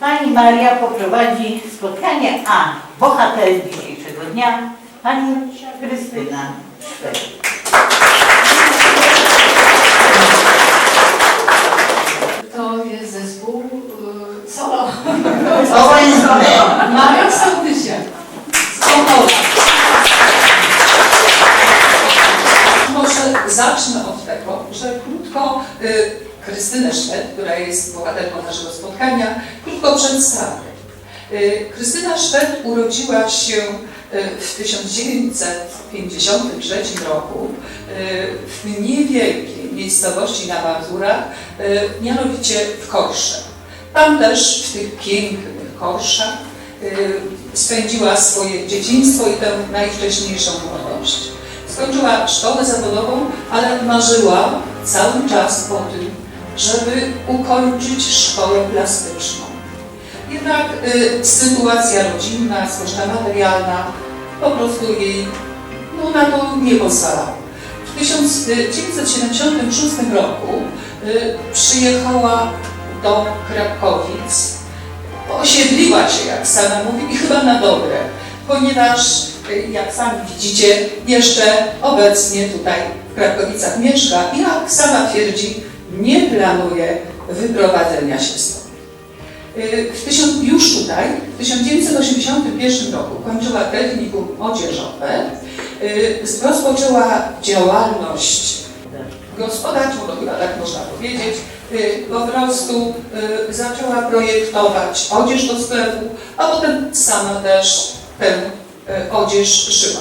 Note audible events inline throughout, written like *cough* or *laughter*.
Pani Maria poprowadzi spotkanie, a bohater dzisiejszego dnia pani Krystyna Szwed. To jest zespół y, solo. ONZ. Maria Sołtysia. Z Opola. Może zacznę od tego, że krótko y, Krystynę Szwed, która jest bohaterką naszego spotkania, krótko przedstawię. Y, Krystyna Szwed urodziła się y, w 1953 roku y, w niewielkiej miejscowości na Mazurach, mianowicie w Korsze. Tam też w tych pięknych Korszach spędziła swoje dzieciństwo i tę najwcześniejszą młodość. Skończyła szkołę zawodową, ale marzyła cały czas o tym, żeby ukończyć szkołę plastyczną. Jednak y, sytuacja rodzinna, zwłaszcza materialna, po prostu jej no, na to nie pozwalała. W 1976 roku y, przyjechała do Krakowic. Osiedliła się, jak sama mówi, i chyba na dobre, ponieważ, y, jak sami widzicie, jeszcze obecnie tutaj w Krakowicach mieszka i jak sama twierdzi, nie planuje wyprowadzenia się stąd. Y, W tysiąc, już tutaj, w 1981 roku kończyła technikum odzieżowe, y, rozpoczęła działalność gospodarczą, no chyba tak można powiedzieć, y, po prostu zaczęła projektować odzież do sklepu, a potem sama też tę odzież szyła.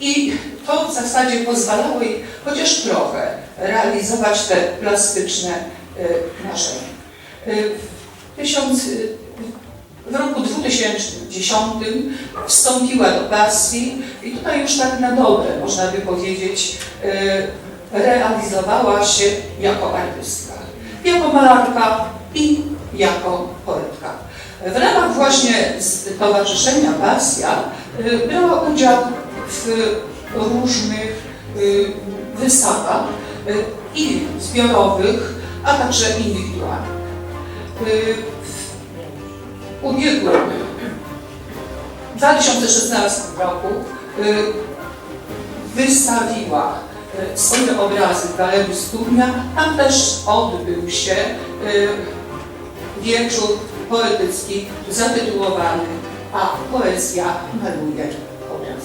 I to w zasadzie pozwalało jej chociaż trochę realizować te plastyczne y, marzenia. Y, W, tysiąc, y, w roku 2010 wstąpiła do pasji i tutaj już tak na dobre, można by powiedzieć, realizowała się jako artystka, jako malarka i jako poetka. W ramach właśnie Stowarzyszenia Pasja brała udział w różnych y, wystawach y, i zbiorowych, a także indywidualnych. Y, W ubiegłym 2016 roku wystawiła swoje obrazy w Galerii Studnia. Tam też odbył się wieczór poetycki zatytułowany A poezja maluje obraz.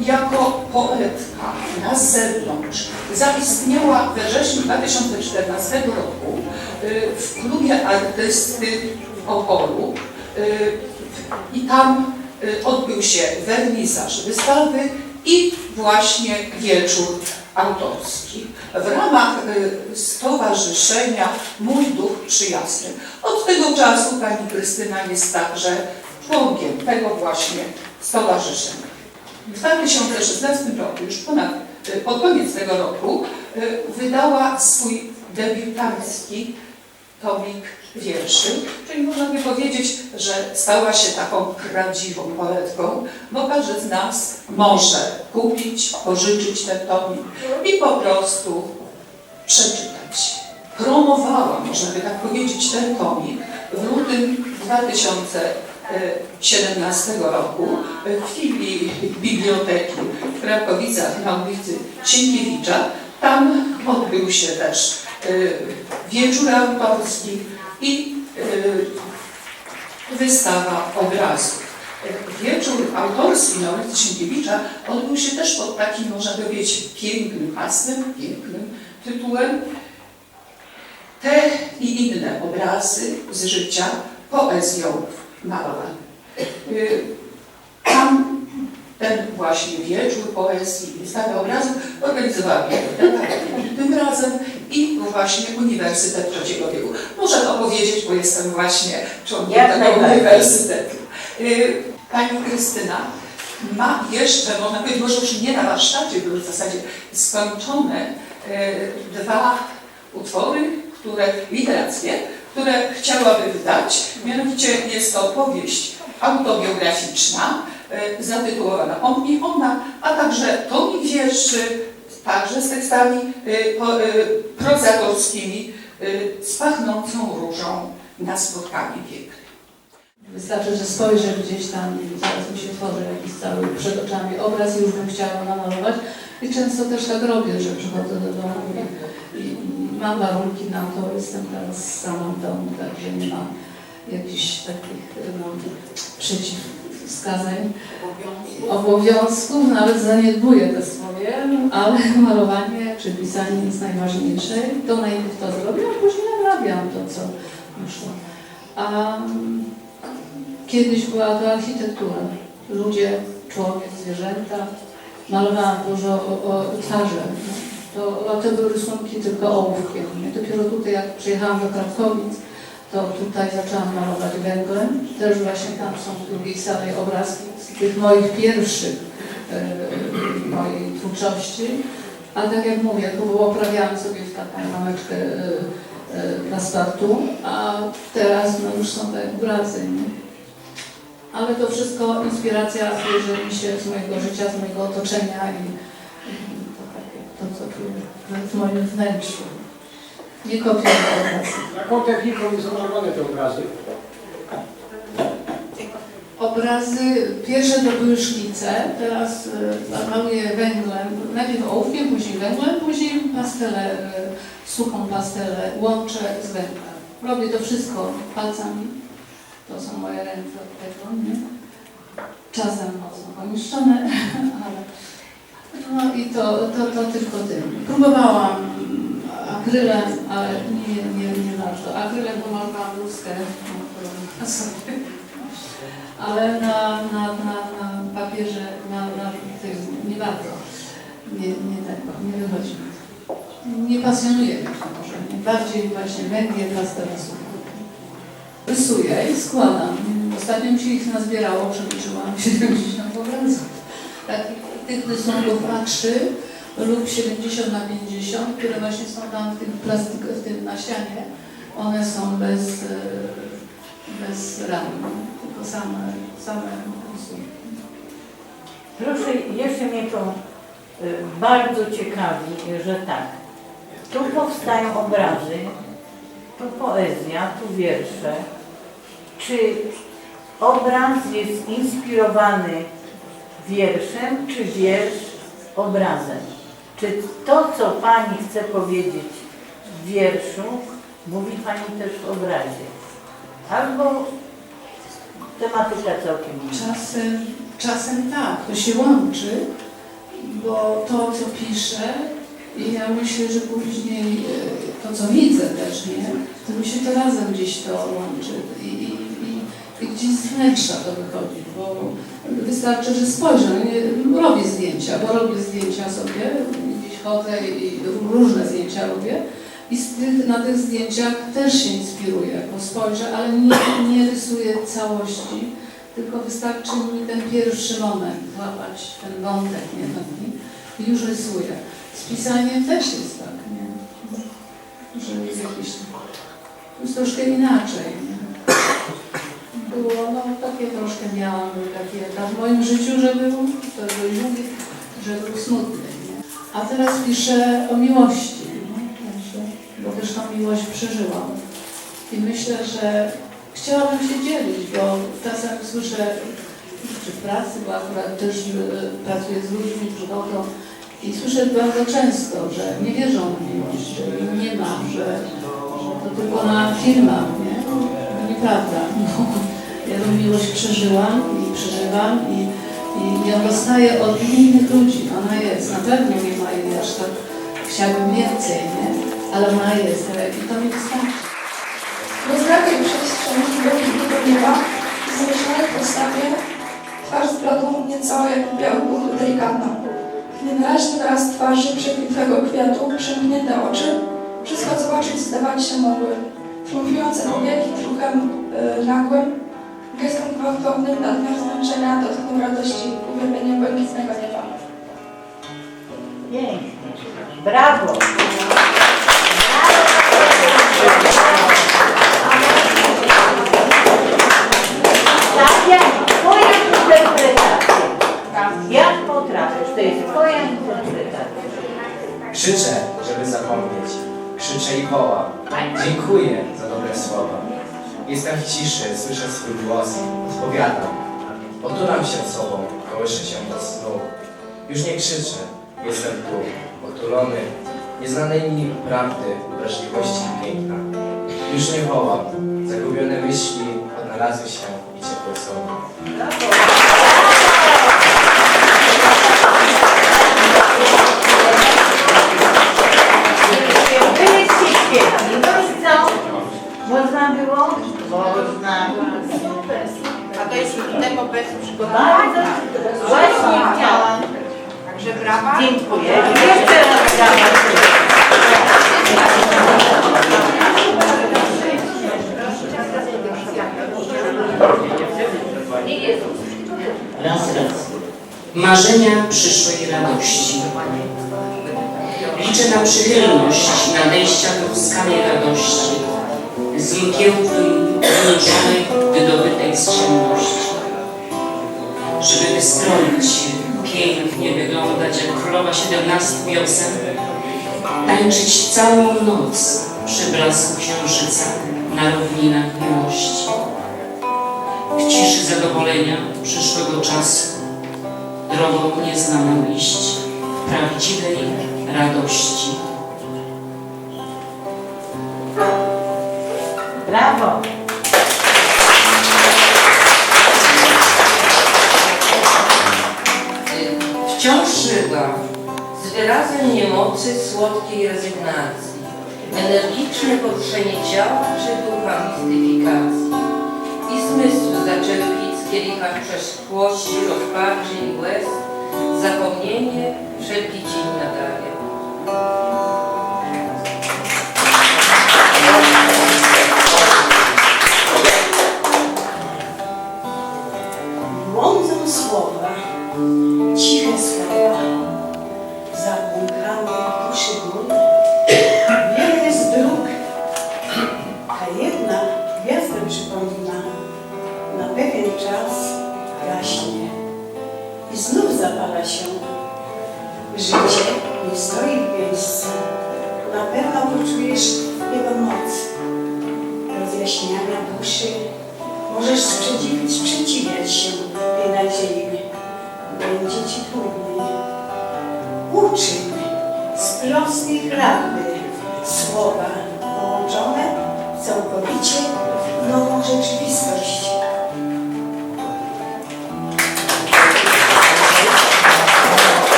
Jako poetka na zewnątrz zaistniała we wrześniu 2014 roku y, w klubie artysty w Opolu y, i tam y, odbył się wernisaż wystawy i właśnie wieczór autorski w ramach Stowarzyszenia Mój Duch Przyjazny. Od tego czasu pani Krystyna jest także członkiem tego właśnie stowarzyszenia. W 2016 roku, już ponad, y, pod koniec tego roku, y, wydała swój debiutancki tomik wierszy, czyli można by powiedzieć, że stała się taką prawdziwą poetką, bo każdy z nas może kupić, pożyczyć ten tomik i po prostu przeczytać. Promowała, można by tak powiedzieć, ten tomik w lutym 2017 roku w filii Biblioteki w Krakowicach na ulicy Sienkiewicza. Tam odbył się też y, wieczór autorski i y, wystawa obrazów. Wieczór autorski na ulicy Sienkiewicza odbył się też pod takim, można powiedzieć, pięknym hasłem, pięknym tytułem Te i inne obrazy z życia poezją malowane. Y, Tam ten właśnie wieczór poezji i wystawy obrazów organizowała biblioteka, tym razem i właśnie Uniwersytet Trzeciego Wieku. Muszę to powiedzieć, bo jestem właśnie członkiem Jak tego uniwersytetu. Y, Pani Krystyna ma jeszcze, można powiedzieć, może już nie na warsztacie, były w zasadzie skończone y, dwa utwory, które, literackie, które chciałaby wydać. Mianowicie jest to powieść autobiograficzna, y, zatytułowana On i Ona, a także tomik wierszy, także z tekstami po- y, prozatorskimi, z pachnącą różą na spotkanie piękne. Wystarczy, że spojrzę gdzieś tam i zaraz mi się tworzy jakiś cały przed oczami obraz i już bym chciała namalować. I często też tak robię, że przychodzę do domu i, i mam warunki na to. Jestem teraz sama w domu, także nie mam jakichś takich no, przeciwwskazań, obowiązków. Nawet zaniedbuję te swoje, ale malowanie czy pisanie jest najważniejsze. To najpierw to zrobię, a później nadrabiam to, co muszę. A Kiedyś była to architektura. Ludzie, człowiek, zwierzęta. Malowałam dużo o, o twarzy. To, to były rysunki tylko ołówkiem. Nie? Dopiero tutaj, jak przyjechałam do Krakowic, to tutaj zaczęłam malować węglem. Też właśnie tam są w drugiej sali obrazki z tych moich pierwszych e, mojej twórczości. A tak jak mówię, to było oprawiałam sobie w taką rameczkę e, e, na startu, a teraz no, już są te obrazy. Nie? Ale to wszystko inspiracja bierze mi się z mojego życia, z mojego otoczenia i, w moim wnętrzu. Nie kopię obrazy. Jaką techniką są robione te obrazy? Obrazy, pierwsze to były szkice, teraz y, maluję węglem, najpierw ołówkiem, później węglem, później pastelę, y, suchą pastelę łączę z węglem. Robię to wszystko palcami. To są moje ręce od tego, nie? Czasem mocno pomieszczone, *laughs* ale no i to, to, to tylko tym. Próbowałam akrylem, ale nie, nie, nie bardzo. Akrylem pomalowałam sobie. Ale na, na, na, na papierze, na, na tym nie bardzo. Nie, nie tego, nie wychodzi. Nie pasjonuje mnie może. Bardziej właśnie węgiel, pastela sucha. Rysuję i składam. Ostatnio mi się ich nazbierało, przeliczyłam 70 obrazów. Takich tych rysunków A3 lub 70 na 50, które właśnie są tam w tym plastyku, w tym na ścianie. One są bez, e, bez ram, tylko same, same rysunki. Proszę, jeszcze mnie to y, bardzo ciekawi, że tak. Tu powstają obrazy, tu poezja, tu wiersze. Czy obraz jest inspirowany wierszem, czy wiersz obrazem? Czy to, co Pani chce powiedzieć w wierszu, mówi Pani też w obrazie? Albo tematyka całkiem inna. Czasem, czasem tak, to się łączy, bo to, co piszę, i ja myślę, że później e, to, co widzę też, nie, to mi się to razem gdzieś to łączy i, gdzieś z wnętrza to wychodzi, bo wystarczy, że spojrzę, nie, robię zdjęcia, bo robię zdjęcia sobie, gdzieś chodzę i różne zdjęcia robię, i tych, na tych zdjęciach też się inspiruję, bo spojrzę, ale nie, nie rysuję całości, tylko wystarczy mi ten pierwszy moment, złapać ten wątek, nie i już rysuję. Z pisaniem też jest tak, nie? Że jest jakiś, jest troszkę inaczej, nie? Było, no takie troszkę miałam takie etap w moim życiu, że był, to że mówię, że był smutny, nie? A teraz piszę o miłości, nie? Także, bo też tą miłość przeżyłam. I myślę, że chciałabym się dzielić, bo czasem słyszę, czy w pracy, bo akurat też e, pracuję z ludźmi trudową i słyszę bardzo często, że nie wierzą w miłość, że nie ma, że, że to tylko na filmach, nie? No, nieprawda. *laughs* Ja miłość przeżyłam i przeżywam i, i ją dostaję od innych ludzi. Ona jest, na pewno nie ma jej aż tak, chciałabym więcej, nie? Ale ona jest i to mi wystarczy. Rozdrapię przestrzeń do nieba zamieszczone w podstawie twarz z brodą nieco jak biały buchy delikatna. Niewyraźny wyraz twarzy przekwitłego kwiatu, przymknięte oczy, wszystko co zobaczyć zdawać się mogły. Triumfujące powieki truchem y, nagłym, gestem gwałtownym nadmiar zmęczenia dotknął radości uwielbieniem błękitnego nieba. Pięknie. Brawo! Stawiam Twoją interpretację. Jak potrafisz, to jest Twoja interpretacja. Krzyczę, żeby zapomnieć. Krzyczę i wołam. Dziękuję za dobre słowa. Jestem w ciszy, słyszę swój głos, odpowiadam. Otulam się sobą, kołyszę się do snu. Już nie krzyczę, jestem tu, otulony, nieznanej mi prawdy, wrażliwości i piękna. Już nie wołam, zagubione myśli odnalazły się i ciepłe co? Można było? Można. A to jest demo bez przygotowania. Właśnie chciałam. Także brawa. Dziękuję. Jeszcze raz. Raz, raz. Marzenia przyszłej radości. Liczę na przychylność nadejścia troskanej radości, z mgiełki wiosen, tańczyć całą noc przy blasku księżyca na równinach miłości w ciszy zadowolenia przyszłego czasu, drogą nieznaną iść, prawdziwej radości. Brawo. Wciąż żywa, wyrazem niemocy słodkiej rezygnacji, energiczne poruszenie ciała czy ducha mistyfikacji. I zmysły zaczęły pić z kielicha przeszkłości, rozpaczy i łez, zapomnienie wszelki cień nadaje. Błądzą słowa, ciche słowa, poczujesz jego moc rozjaśniania duszy. Możesz sprzeciwić, sprzeciwiać się tej nadziei. Będzie ci trudniej. Uczyń z prostej prawdy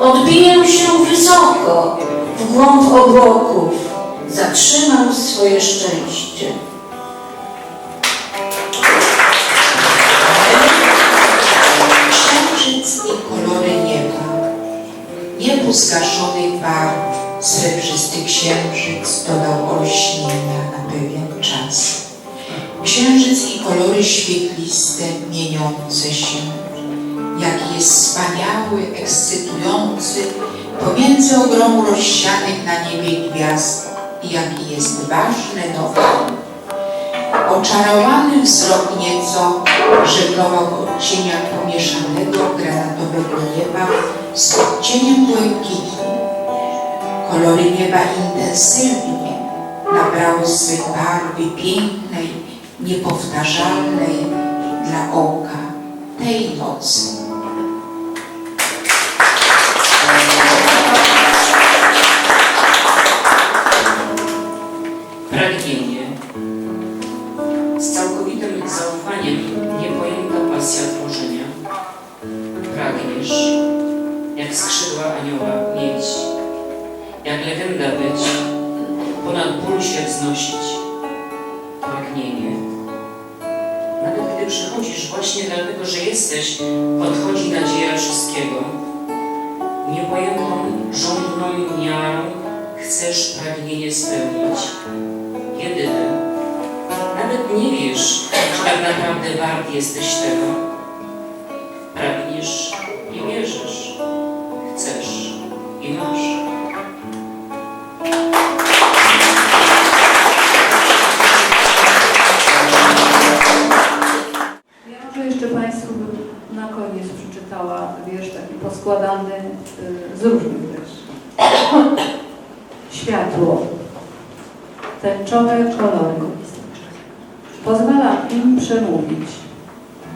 Odbiję się wysoko, w głąb obłoków, zatrzymam swoje szczęście. Księżyc i kolory nieba. Niebu zgaszonych barw, srebrzysty księżyc dodał olśnienia na pewien czas. Księżyc i kolory świetliste, mieniące się. Jaki jest wspaniały, ekscytujący, pomiędzy ogromu rozsianych na niebie gwiazd i jaki jest ważny nowy Oczarowany wzrok nieco żeglował po cieniach pomieszanego granatowego nieba z odcieniem błękitu. Kolory nieba intensywnie nabrały swej barwy pięknej, niepowtarzalnej dla oka tej nocy. Naprawdę wart jesteś tego. Pragnienie niż nie wierzysz. Chcesz i masz. Ja może jeszcze Państwu bym na koniec przeczytała wiersz taki poskładany y, z różnych wierszy. *coughs* Światło. Tęczowe kolory. Pozwalam im przemówić.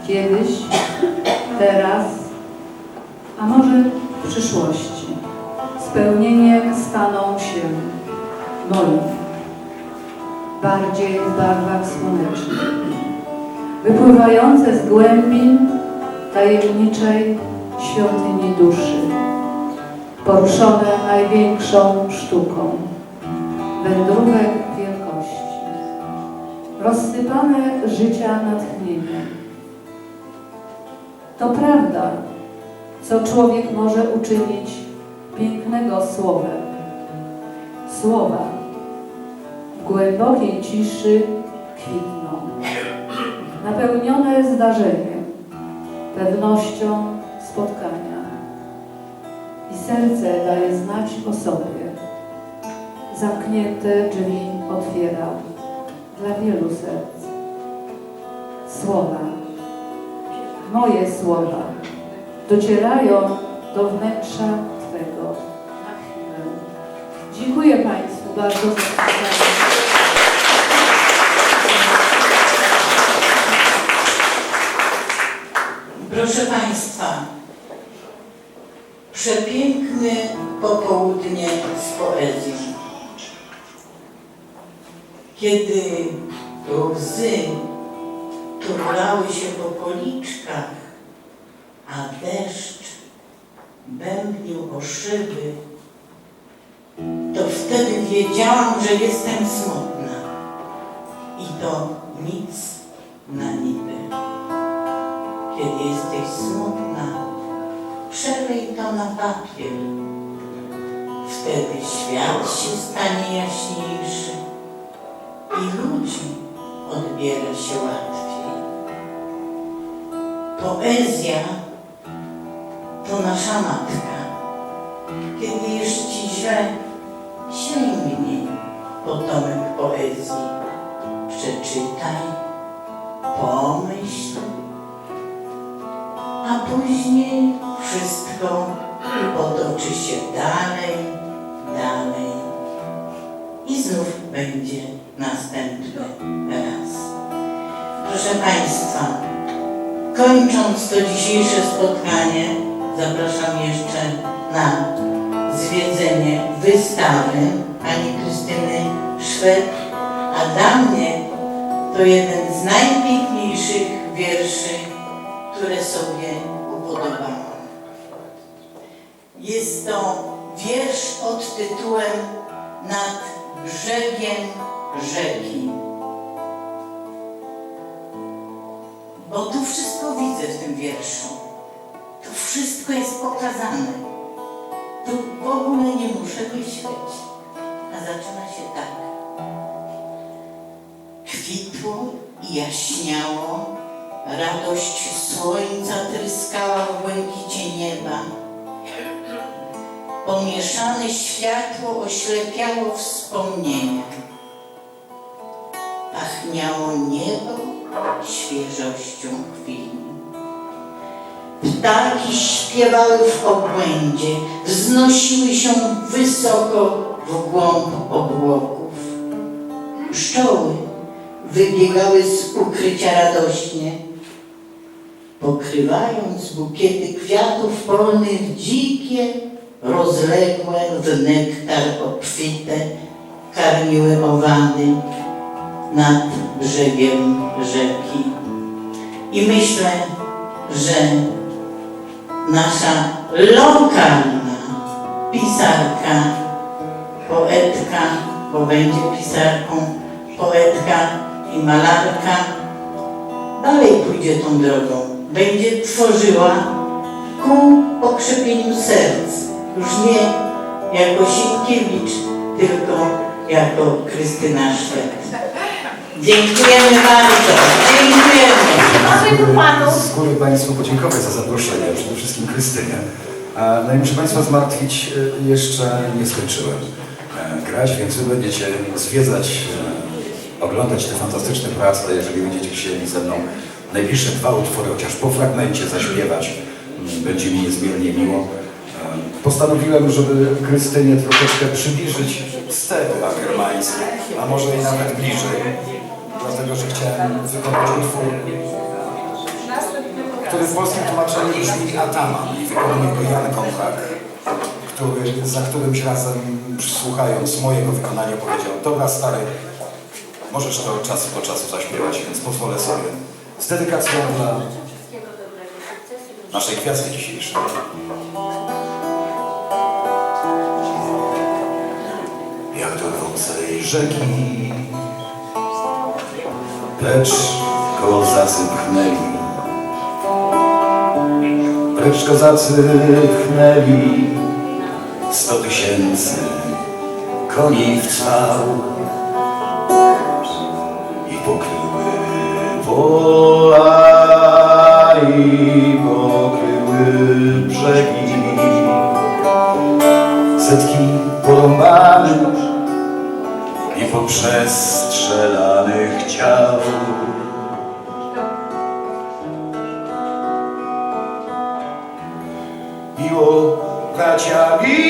Kiedyś, teraz, a może w przyszłości. Spełnieniem staną się moim. Bardziej w barwach słonecznych wypływające z głębin tajemniczej świątyni duszy, poruszone największą sztuką wędrówek rozsypane życia natchnieniem. To prawda, co człowiek może uczynić pięknego słowem. Słowa w głębokiej ciszy kwitną napełnione zdarzeniem, pewnością spotkania. I serce daje znać o sobie. Zamknięte drzwi otwiera dla wielu serc. Słowa, moje słowa, docierają do wnętrza Twego na chwilę. Dziękuję Państwu bardzo za spotkanie. Proszę Państwa, przepiękne popołudnie z poezją. Kiedy łzy turlały się po policzkach, a deszcz bębnił o szyby, to wtedy wiedziałam, że jestem smutna i to nic na niby. Kiedy jesteś smutna, przelej to na papier. Wtedy świat się stanie jaśniejszy i ludzi odbiera się łatwiej. Poezja to nasza matka. Kiedy jest ci źle, sięgnij potomek poezji. Przeczytaj, pomyśl, a później wszystko potoczy się dalej będzie następny raz. Proszę Państwa, kończąc to dzisiejsze spotkanie, zapraszam jeszcze na zwiedzenie wystawy Ani Krystyny Szwed, a dla mnie to jeden z najpiękniejszych wierszy które sobie upodobałam. Jest to wiersz pod tytułem Nad brzegiem rzeki. Bo tu wszystko widzę w tym wierszu. Tu wszystko jest pokazane. Tu w ogóle nie muszę myśleć. A zaczyna się tak. Kwitło i jaśniało Radość słońca tryskała w błękicie nieba. Pomieszane światło oślepiało wspomnienia. Pachniało niebo świeżością chwili. Ptaki śpiewały w obłędzie, wznosiły się wysoko w głąb obłoków. Pszczoły wybiegały z ukrycia radośnie, pokrywając bukiety kwiatów polnych dzikie, rozległe w nektar obfite, karmiły owady nad brzegiem rzeki. I myślę, że nasza lokalna pisarka, poetka, bo będzie pisarką, poetka i malarka, dalej pójdzie tą drogą. Będzie tworzyła ku pokrzepieniu serc. Już nie jako Sienkiewicz, tylko jako Krystyna Szwed. Dziękujemy bardzo. Dziękujemy. Z góry Państwu podziękować za zaproszenie, przede wszystkim Krystynie. No i muszę Państwa zmartwić, e, jeszcze nie skończyłem e, grać, więc Wy będziecie zwiedzać, e, oglądać te fantastyczne prace, jeżeli będziecie chcieli ze mną najbliższe dwa utwory, chociaż po fragmencie zaśpiewać, mm, będzie mi niezmiernie miło. Postanowiłem, żeby Krystynie troszeczkę przybliżyć stepy agermańskie, a może i nawet bliżej, dlatego że chciałem wykonać utwór który w polskim tłumaczeniu brzmi Ataman i wykonuje go Jan Konrak, który, za którymś razem słuchając mojego wykonania powiedział dobra stary, możesz to od czasu do czasu zaśpiewać, więc pozwolę sobie. Z dedykacją dla naszej gwiazdy dzisiejszej. Jak do rwącej rzeki. Precz kozacy pchnęli. Precz kozacy pchnęli. Sto tysięcy koni w cwał I pokryły pola i pokryły brzegi. Setki porąbanych poprzestrzelanych ciał. Miło, bracia, miło,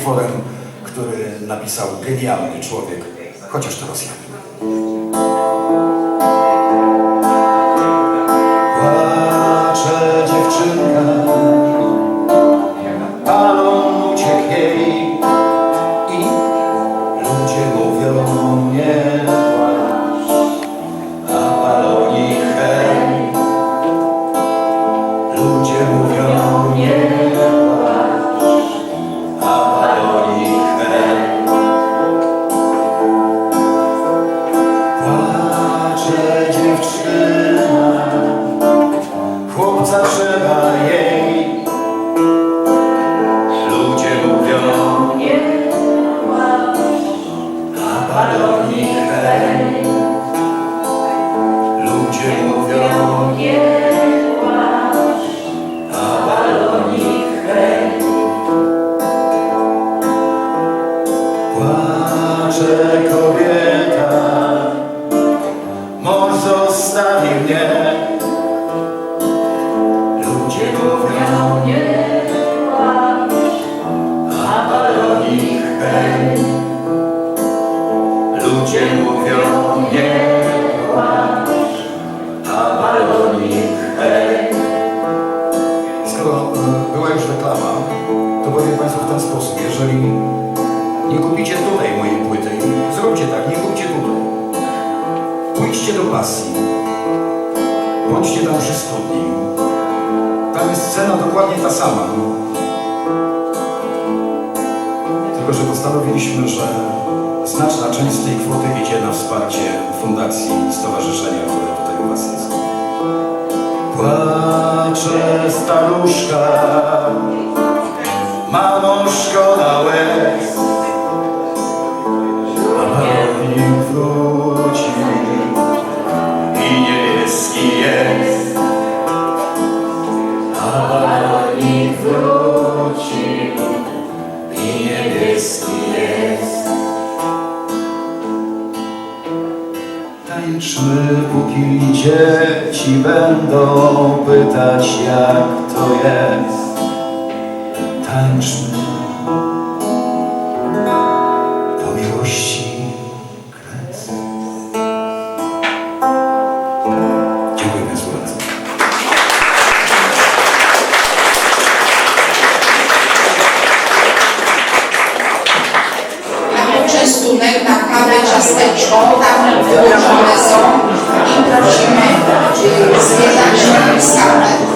utworem, który napisał genialny człowiek, chociaż to Rosjanin. znaczna część z tej kwoty idzie na wsparcie Fundacji Stowarzyszenia Powiatowego Wasyńskiego. Płacze staruszka, mamo szkoda łez, a Marvin wrócił i niebieski jest. A Marvin wrócił i niebieski Milczmy, póki dzieci będą pytać, jak to jest. Tańczmy. CNJ, hoje na ação direção de cidadania fiscal.